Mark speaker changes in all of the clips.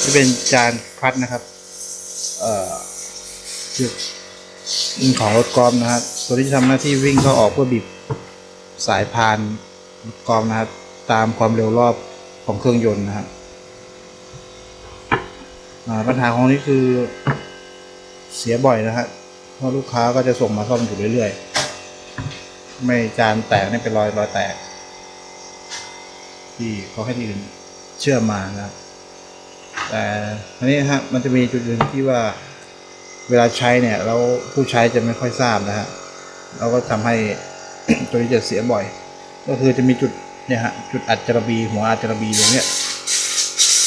Speaker 1: ที่เป็นจานพัดนะครับ เอ่อจุดของรถกอล์ฟนะครับ ตัวที่ทำหน้าที่วิ่งเข้าออกเพื่อบีบสายพานรถกอล์ฟนะครับ ตามความเร็วรอบของเครื่องยนต์นะครับปัญหาของนี้คือเสียบ่อยนะฮะเพราะลูกค้าก็จะส่งมาซ่อมอยู่เรื่อยๆ ไม่จานแตกนี่เป็นรอยรอยแตก ที่เขาให้ที่อื่นเชื่อมมานะครับ แต่อันนี้ฮะมันจะมีจุดหนึ่งที่ว่าเวลาใช้เนี่ยแล้วผู้ใช้จะไม่ค่อยทราบนะฮะเราก็ทำให้ตัวนี้จะเสียบ่อย ก็คือจะมีจุดเนี่ยฮะจุดอัดจระบีหัวอัดจระบีตรงเนี้ย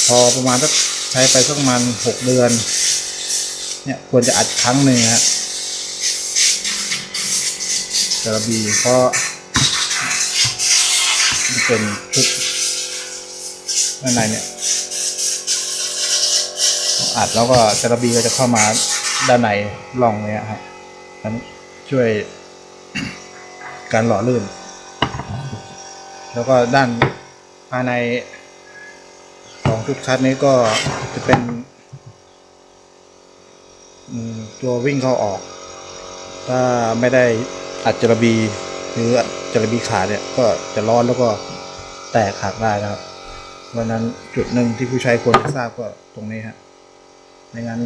Speaker 1: พอประมาณสักใช้ไปสักประมาณหกเดือนเนี่ยควรจะอัดครั้งหนึ่งฮะจระบีเพราะมันเป็นชุดด้านในเนี่ย อัดแล้วก็จรบีก็จะเข้ามาด้านในร่องเนี้ยครับมันช่วยการหล่อลื่น แล้วก็ด้านภายในของชุดคัดนี้ก็จะเป็นตัววิ่งเข้าออก ถ้าไม่ได้อัดจระบีหรืออัดจระบีขาดเนี่ยก็จะร้อนแล้วก็แตกหักได้นะครับเพราะฉะนั้นจุดหนึ่งที่ผู้ใช้ควรจะทราบก็ตรงนี้ฮะ ไม่งั้น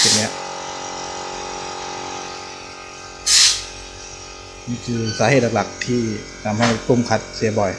Speaker 1: จุดเนี้ยนี่คือสาเหตุหลักๆที่ทำให้ปุ่มคัดเสียบ่อย